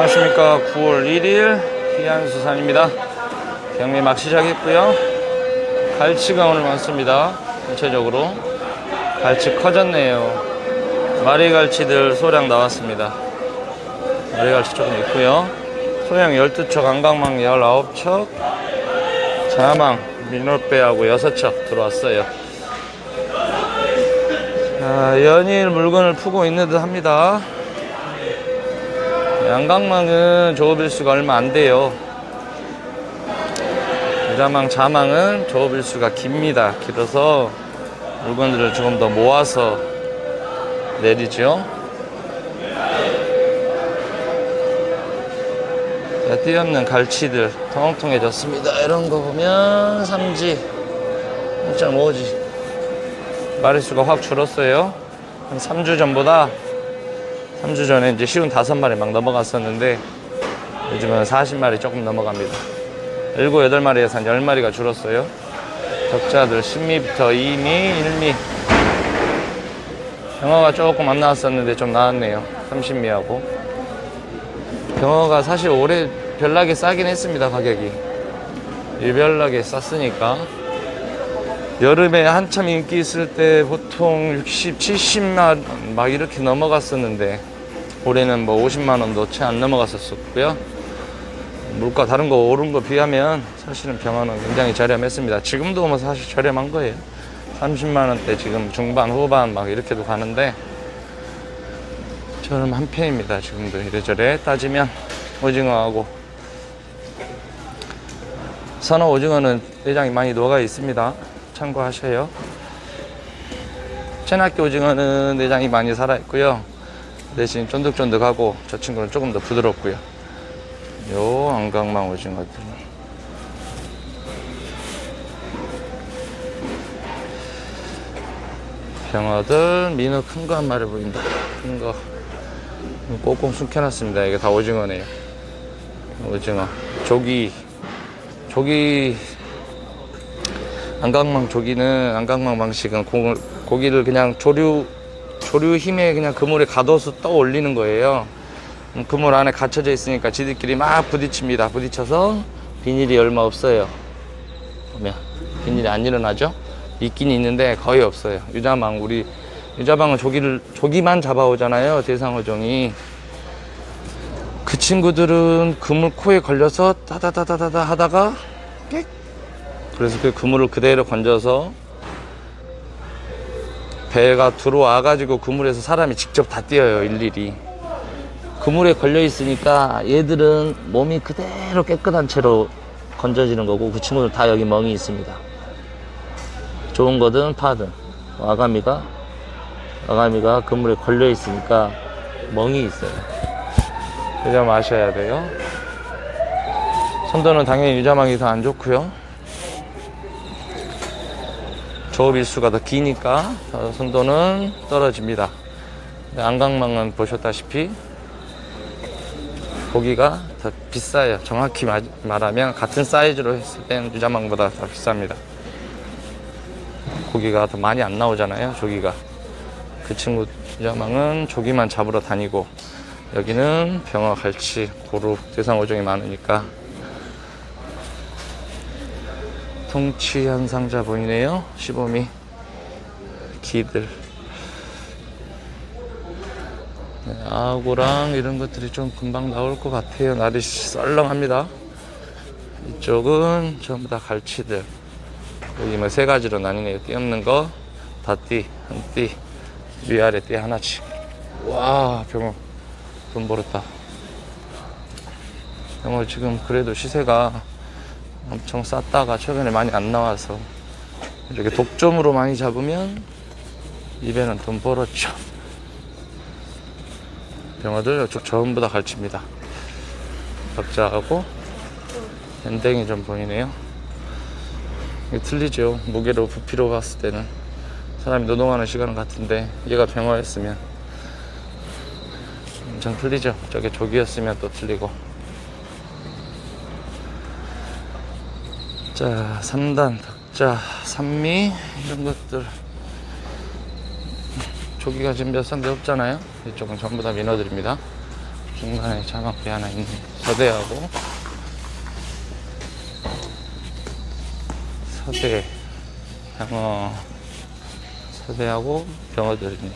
안녕하십니까. 9월 1일 희안수산입니다. 경매 막 시작했고요. 갈치가 오늘 많습니다. 전체적으로 갈치 커졌네요. 마리갈치들 소량 나왔습니다. 마리갈치 조금 있고요. 소형 12척 안강망 19척 자망 민올배하고 6척 들어왔어요. 자, 연일 물건을 푸고 있는 듯 합니다 양강망은 조업일수가 얼마 안 돼요. 유자망, 자망은 조업일수가 깁니다. 길어서 물건들을 조금 더 모아서 내리죠. 자, 띠없는 갈치들 통통해졌습니다. 이런 거 보면 3지, 1.5지. 마리수가 확 줄었어요. 한 3주 전보다 3주 전에 이제 쉬운 다섯 마리 막 넘어갔었는데 요즘은 40마리 조금 넘어갑니다. 7, 8마리에서 한 10마리가 줄었어요. 적자들 10미부터 2미, 1미. 병어가 조금 안 나왔었는데 좀 나왔네요. 30미하고. 병어가 사실 올해 별나게 싸긴 했습니다, 가격이. 일별나게 쌌으니까. 여름에 한참 인기 있을 때 보통 60, 70만 막 이렇게 넘어갔었는데 올해는 뭐 50만 원도 채 안 넘어갔었고요. 물가 다른 거 오른 거 비하면 사실은 병원은 굉장히 저렴했습니다. 지금도 뭐 사실 저렴한 거예요. 30만 원대 지금 중반 후반 막 이렇게도 가는데 저렴한 편입니다. 지금도 이래저래 따지면 오징어하고 선어 오징어는 내장이 많이 녹아 있습니다. 참고하셔요. 체납기 오징어는 내장이 많이 살아 있고요. 대신 쫀득쫀득하고 저 친구는 조금 더 부드럽고요. 요 안강망 오징어들. 병어들 민어 큰 거 한 마리 보인다. 큰 거. 꼭꼭 숨겨놨습니다. 이게 다 오징어네요. 오징어. 조기. 조기 안강망 조기는 안강망 방식은 고, 고기를 그냥 조류 조류 힘에 그냥 그물에 가둬서 떠 올리는 거예요. 음, 그물 안에 갇혀져 있으니까 지들끼리 막 부딪힙니다. 부딪혀서 비닐이 얼마 없어요. 보면 비닐이 안 일어나죠? 있긴 있는데 거의 없어요. 유자망 우리 유자망은 조기를 조기만 잡아오잖아요. 대상어종이 그 친구들은 그물 코에 걸려서 따다다다다다 하다가 꽥 그래서 그 그물을 그대로 건져서 배가 들어와 가지고 그물에서 사람이 직접 다 뛰어요 일일이. 그물에 걸려 있으니까 얘들은 몸이 그대로 깨끗한 채로 건져지는 거고 그 친구들 다 여기 멍이 있습니다. 좋은 거든 파든. 아가미가 아가미가 그물에 걸려 있으니까 멍이 있어요. 유자 마셔야 돼요. 선도는 당연히 유자망이 더 안 좋고요 조업 일수가 더 기니까 어, 선도는 떨어집니다. 안강망은 보셨다시피 고기가 더 비싸요. 정확히 마- 말하면 같은 사이즈로 했을 때는 유자망보다 더 비쌉니다. 고기가 더 많이 안 나오잖아요. 조기가. 그 친구 유자망은 조기만 잡으러 다니고 여기는 병어, 갈치, 고루, 대상 어종이 많으니까 통치 현상자 보이네요. 시범이 기들 네, 아구랑 이런 것들이 좀 금방 나올 것 같아요. 날이 썰렁합니다. 이쪽은 전부 다 갈치들. 여기 뭐 세 가지로 나뉘네요. 띠 없는 거, 다띠, 한띠, 위아래 띠 하나씩. 와, 병어 돈 벌었다. 병어 지금 그래도 시세가 엄청 쌌다가 최근에 많이 안 나와서 이렇게 독점으로 많이 잡으면 입에는 돈 벌었죠. 병어들 이쪽 전부 다 갈칩니다. 박자하고 엔댕이 좀 보이네요. 이게 틀리죠. 무게로 부피로 봤을 때는 사람이 노동하는 시간 같은데 얘가 병어였으면 엄청 틀리죠. 저게 조기였으면 또 틀리고. 자, 3단, 덕자, 산미 이런 것들 조기가 지금 몇 상대 없잖아요. 이쪽은 전부 다 민어들입니다. 중간에 자막비 하나 있네. 서대하고 서대, 병어, 서대하고 병어들이네.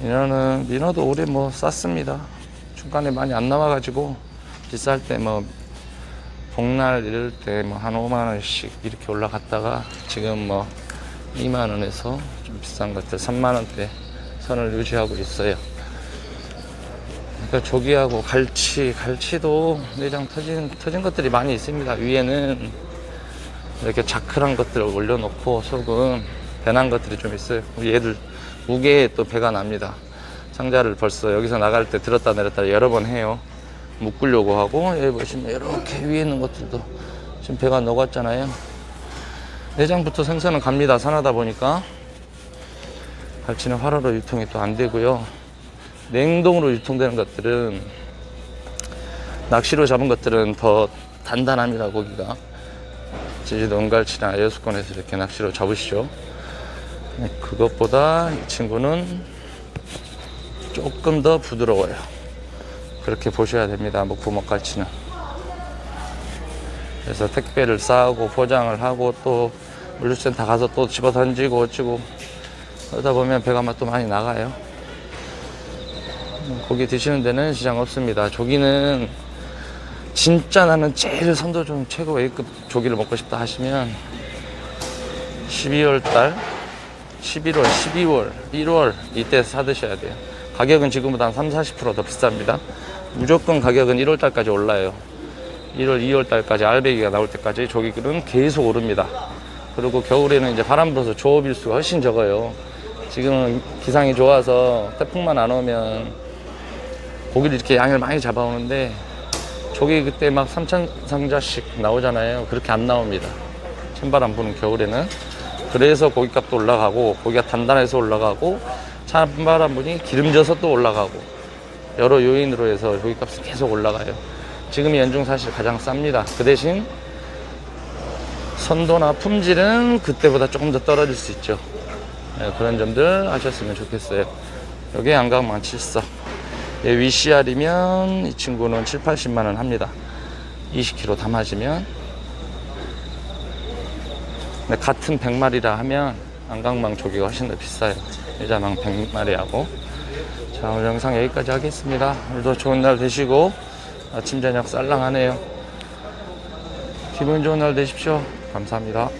민어는 민어도 올해 뭐 쌌습니다. 중간에 많이 안 나와가지고 비쌀 때뭐 복날 이럴 때 뭐 한 5만 원씩 이렇게 올라갔다가 지금 뭐 2만 원에서 좀 비싼 것들 3만 원대 선을 유지하고 있어요. 그러니까 조기하고 갈치, 갈치도 내장 터진 터진 것들이 많이 있습니다. 위에는 이렇게 자크한 것들을 올려놓고 속은 배난 것들이 좀 있어요. 얘들 무게에 또 배가 납니다. 상자를 벌써 여기서 나갈 때 들었다 내렸다 여러 번 해요. 묶으려고 하고 여기 보시면 이렇게 위에 있는 것들도 지금 배가 녹았잖아요. 내장부터 생선은 갑니다. 산하다 보니까 갈치는 활어로 유통이 또 안 되고요. 냉동으로 유통되는 것들은 낚시로 잡은 것들은 더 단단합니다. 고기가 제주도 은갈치나 여수권에서 이렇게 낚시로 잡으시죠. 네, 그것보다 이 친구는 조금 더 부드러워요. 그렇게 보셔야 됩니다. 목부목갈치는. 그래서 택배를 싸고 포장을 하고 또 물류센터 가서 또 집어 던지고 어찌고 그러다 보면 배가 맛또 많이 나가요. 음, 고기 드시는 데는 시장 없습니다. 조기는 진짜 나는 제일 선도 좀 최고 A급 조기를 먹고 싶다 하시면 12월 달 11월, 12월, 1월 이때 사드셔야 돼요. 가격은 지금보다 한 3, 40%더 비쌉니다. 무조건 가격은 1월 달까지 올라요. 1월, 2월 달까지 알배기가 나올 때까지 조기는 계속 오릅니다. 그리고 겨울에는 이제 바람 불어서 조업일 수가 훨씬 적어요. 지금은 기상이 좋아서 태풍만 안 오면 고기를 이렇게 양을 많이 잡아오는데 조기 그때 막 3천 상자씩 나오잖아요. 그렇게 안 나옵니다. 찬바람 부는 겨울에는. 그래서 고기값도 올라가고 고기가 단단해서 올라가고 찬바람 분이 기름져서 또 올라가고 여러 요인으로 해서 고기값이 계속 올라가요. 지금이 연중 사실 가장 쌉니다. 그 대신 선도나 품질은 그때보다 조금 더 떨어질 수 있죠. 네, 그런 점들 하셨으면 좋겠어요. 여기 안강만 74. 예, 위CR이면 이 친구는 7, 80만 원 합니다. 20kg 담아지면. 같은 100마리라 하면 안강망 조기가 훨씬 더 비싸요. 여자망 100마리하고. 자, 오늘 영상 여기까지 하겠습니다. 오늘도 좋은 날 되시고 아침 저녁 쌀랑하네요. 기분 좋은 날 되십시오. 감사합니다.